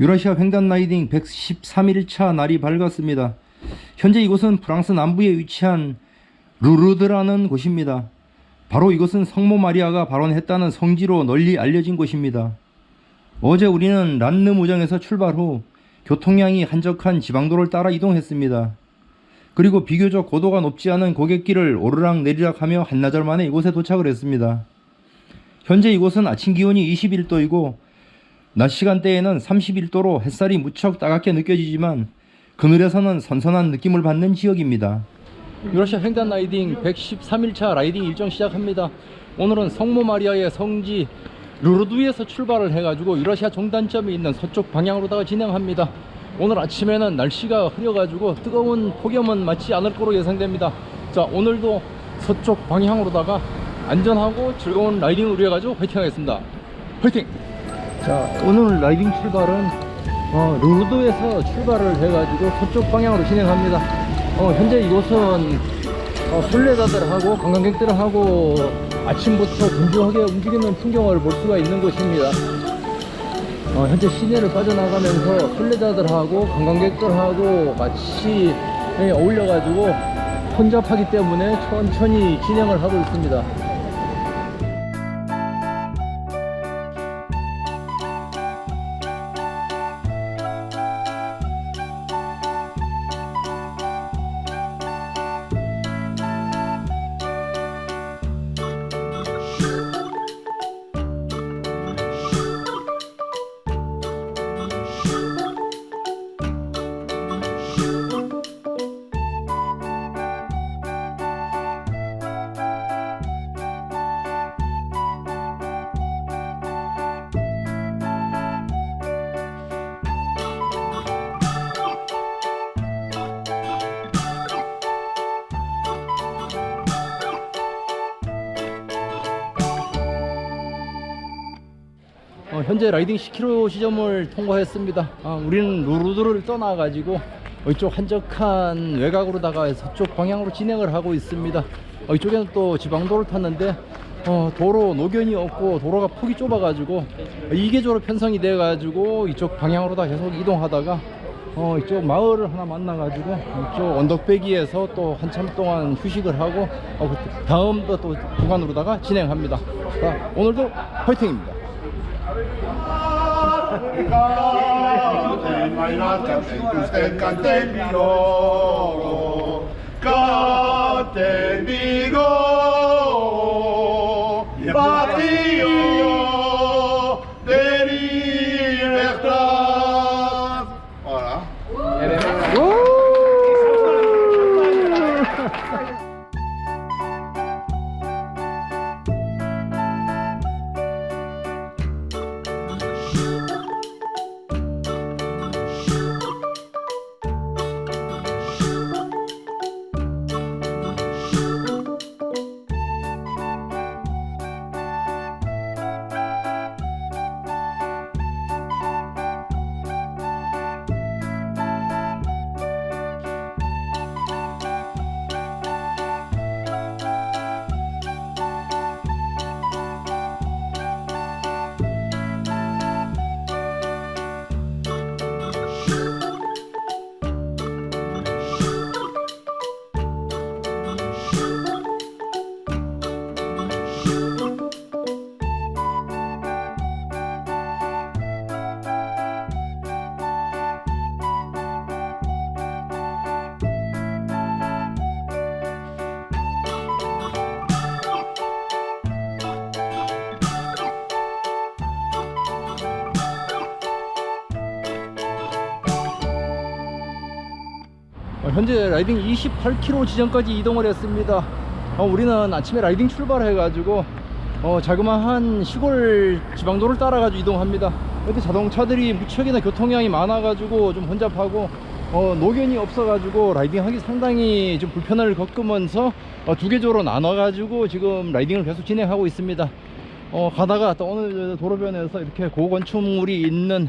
유라시아 횡단 라이딩 113일차 날이 밝았습니다. 현재 이곳은 프랑스 남부에 위치한 루르드라는 곳입니다. 바로 이곳은 성모 마리아가 발원했다는 성지로 널리 알려진 곳입니다. 어제 우리는 란느 무정에서 출발 후 교통량이 한적한 지방도를 따라 이동했습니다. 그리고 비교적 고도가 높지 않은 고갯길을 오르락 내리락 하며 한나절 만에 이곳에 도착을 했습니다. 현재 이곳은 아침 기온이 21도이고 낮 시간대에는 31도로 햇살이 무척 따갑게 느껴지지만 그늘에서는 선선한 느낌을 받는 지역입니다. 유러시아 횡단 라이딩 113일차 라이딩 일정 시작합니다. 오늘은 성모 마리아의 성지 루르두에서 출발을 해가지고 유러시아 종단점이 있는 서쪽 방향으로다가 진행합니다. 오늘 아침에는 날씨가 흐려가지고 뜨거운 폭염은 맞지 않을 거로 예상됩니다. 자 오늘도 서쪽 방향으로다가 안전하고 즐거운 라이딩을 위해 가지고 화이팅 하겠습니다. 화이팅! 자 오늘 라이딩 출발은 어, 루르도에서 출발을 해가지고 서쪽 방향으로 진행합니다. 어, 현재 이곳은 어, 순례자들하고 관광객들하고 아침부터 분주하게 움직이는 풍경을 볼 수가 있는 곳입니다. 어, 현재 시내를 빠져나가면서 순례자들하고 관광객들하고 같이 예, 어울려가지고 혼잡하기 때문에 천천히 진행을 하고 있습니다. 현재 라이딩 10km 지점을 통과했습니다. 아, 우리는 루르드를 떠나가지고 이쪽 한적한 외곽으로다가 서쪽 방향으로 진행을 하고 있습니다. 어, 이쪽에는 또 지방도를 탔는데 어, 도로 노견이 없고 도로가 폭이 좁아 가지고 이계조로 편성이 돼 가지고 이쪽 방향으로 다 계속 이동하다가 어, 이쪽 마을을 하나 만나 가지고 이쪽 언덕배기에서 또 한참 동안 휴식을 하고 어, 그 다음 또, 또 구간으로다가 진행합니다. 자, 오늘도 화이팅입니다. Cante Ikusten kanten bigoro, kanten bigoro. 현재 라이딩 28km 지점까지 이동을 했습니다. 어, 우리는 아침에 라이딩 출발해 가지고 어, 자그마한 시골 지방도를 따라 가지고 이동합니다. 근데 자동차들이 무척이나 교통량이 많아 가지고 좀 혼잡하고 어, 노견이 없어 가지고 라이딩하기 상당히 좀 불편을 겪으면서 어, 두 개조로 나눠 가지고 지금 라이딩을 계속 진행하고 있습니다. 어, 가다가 또 오늘 도로변에서 이렇게 고건축물이 있는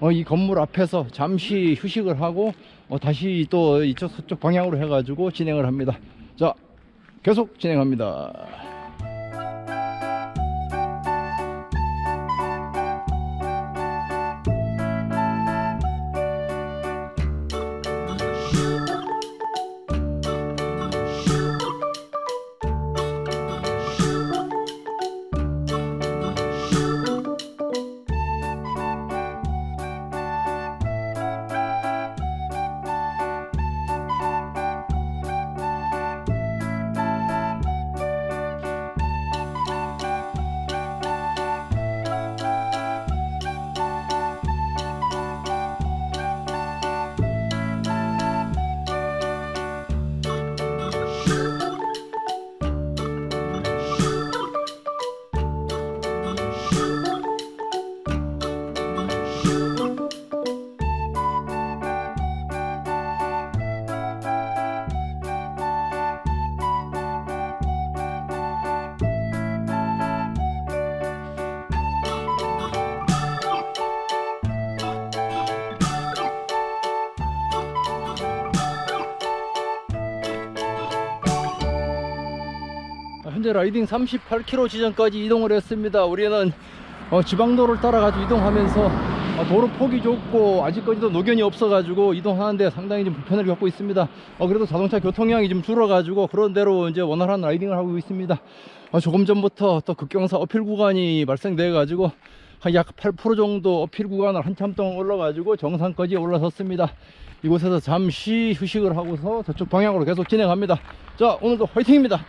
어, 이 건물 앞에서 잠시 휴식을 하고 어, 다시 또 이쪽 서쪽 방향으로 해가지고 진행을 합니다. 자, 계속 진행합니다. 라이딩 38km 지점까지 이동을 했습니다. 우리는 어, 지방도로를 따라 가지고 이동하면서 어, 도로 폭이 좁고 아직까지도 노견이 없어 가지고 이동하는데 상당히 좀 불편을 겪고 있습니다. 어, 그래도 자동차 교통량이 좀 줄어 가지고 그런 대로 이제 원활한 라이딩을 하고 있습니다. 어, 조금 전부터 또 급경사 어필 구간이 발생돼 가지고 한약8% 정도 어필 구간을 한참 동안 올라가지고 정상까지 올라섰습니다. 이곳에서 잠시 휴식을 하고서 저쪽 방향으로 계속 진행합니다. 자, 오늘도 화이팅입니다.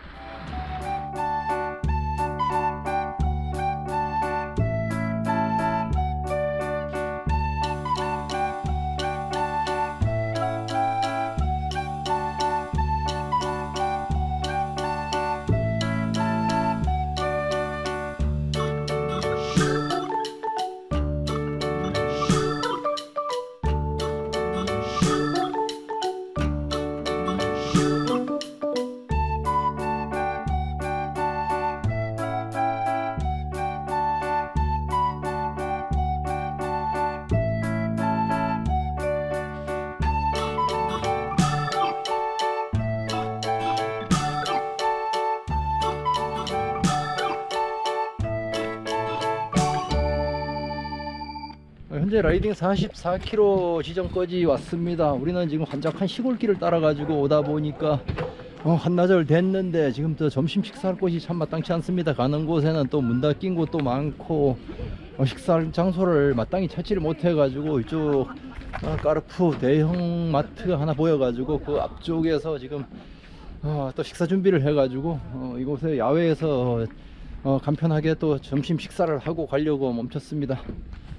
현재 라이딩 44km 지점까지 왔습니다. 우리는 지금 한적한 시골길을 따라 가지고 오다 보니까 어, 한나절 됐는데 지금 또 점심 식사할 곳이 참 마땅치 않습니다. 가는 곳에는 또 문 닫힌 곳도 많고 어, 식사할 장소를 마땅히 찾지를 못해 가지고 이쪽 어, 까르푸 대형 마트가 하나 보여 가지고 그 앞쪽에서 지금 어, 또 식사 준비를 해 가지고 어, 이곳에 야외에서 어, 간편하게 또 점심 식사를 하고 가려고 멈췄습니다.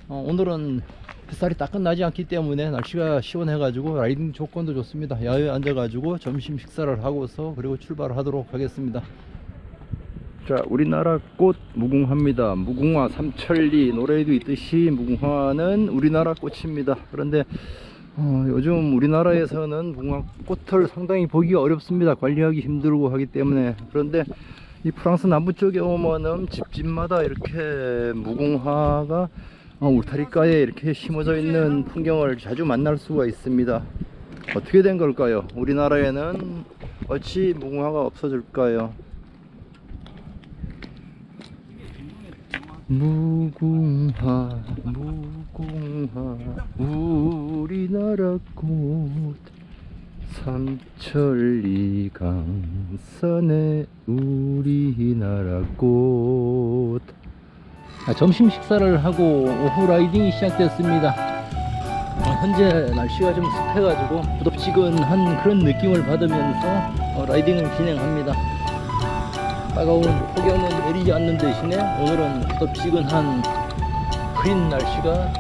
어, 오늘은 햇살이 딱 끝나지 않기 때문에 날씨가 시원해 가지고 라이딩 조건도 좋습니다. 야외에 앉아 가지고 점심 식사를 하고서 그리고 출발을 하도록 하겠습니다. 자, 우리나라 꽃 무궁화입니다. 무궁화 삼천리 노래에도 있듯이 무궁화는 우리나라 꽃입니다. 그런데 어, 요즘 우리나라에서는 무궁화 꽃을 상당히 보기 어렵습니다. 관리하기 힘들고 하기 때문에 그런데 이 프랑스 남부 쪽에 오면은 집집마다 이렇게 무궁화가 어, 울타리가에 이렇게 심어져 있는 풍경을 자주 만날 수가 있습니다. 어떻게 된 걸까요? 우리나라에는 어찌 무궁화가 없어질까요? 무궁화 무궁화 우리나라 꽃 삼천리 강산의 우리나라 꽃 아, 점심 식사를 하고 오후 라이딩이 시작됐습니다 어, 현재 날씨가 좀 습해가지고 부덥지근한 그런 느낌을 받으면서 어, 라이딩을 진행합니다 따가운 폭염은 내리지 않는 대신에 오늘은 부덥지근한 흐린 날씨가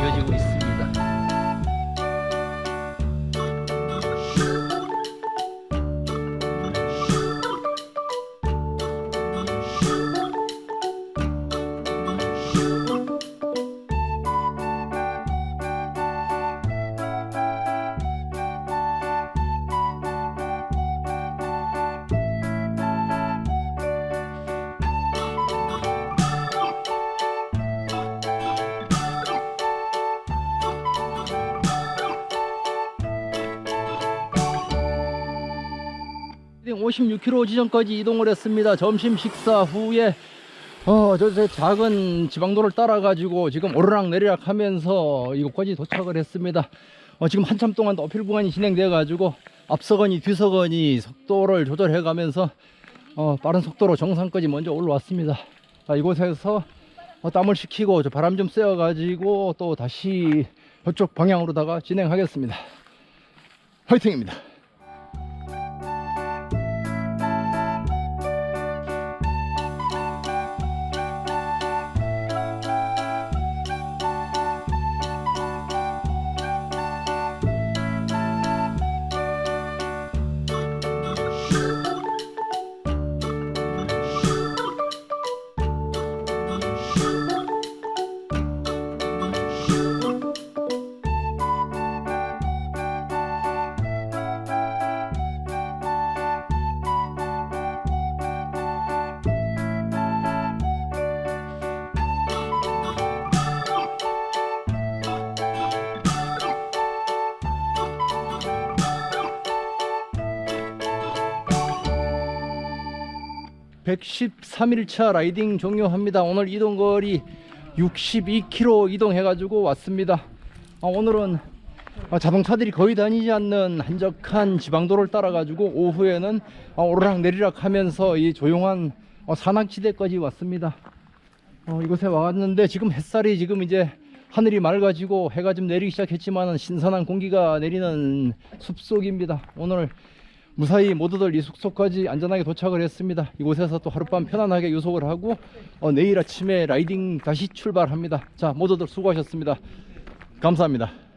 이어지고 있습니다. 56km 지점까지 이동을 했습니다. 점심 식사 후에 어, 저, 저 작은 지방도를 따라 가지고 지금 오르락 내리락 하면서 이곳까지 도착을 했습니다. 어, 지금 한참 동안 어필 구간이 진행돼 가지고 앞서거니 뒤서거니 속도를 조절해 가면서 어, 빠른 속도로 정상까지 먼저 올라왔습니다. 자, 이곳에서 어, 땀을 식히고 저 바람 좀 쐬어 가지고 또 다시 저쪽 방향으로다가 진행하겠습니다. 화이팅입니다. 113일차 라이딩 종료합니다. 오늘 이동거리 62km 이동해 가지고 왔습니다. 아, 오늘은 아, 자동차들이 거의 다니지 않는 한적한 지방도로를 따라 가지고 오후에는 아, 오르락 내리락 하면서 이 조용한 어, 산악지대까지 왔습니다. 어, 이곳에 왔는데 지금 햇살이 지금 이제 하늘이 맑아지고 해가 좀 내리기 시작했지만 신선한 공기가 내리는 숲속입니다. 오늘 무사히 모두들 이 숙소까지 안전하게 도착을 했습니다. 이곳에서 또 하룻밤 편안하게 유속을 하고 어, 내일 아침에 라이딩 다시 출발합니다. 자, 모두들 수고하셨습니다. 감사합니다.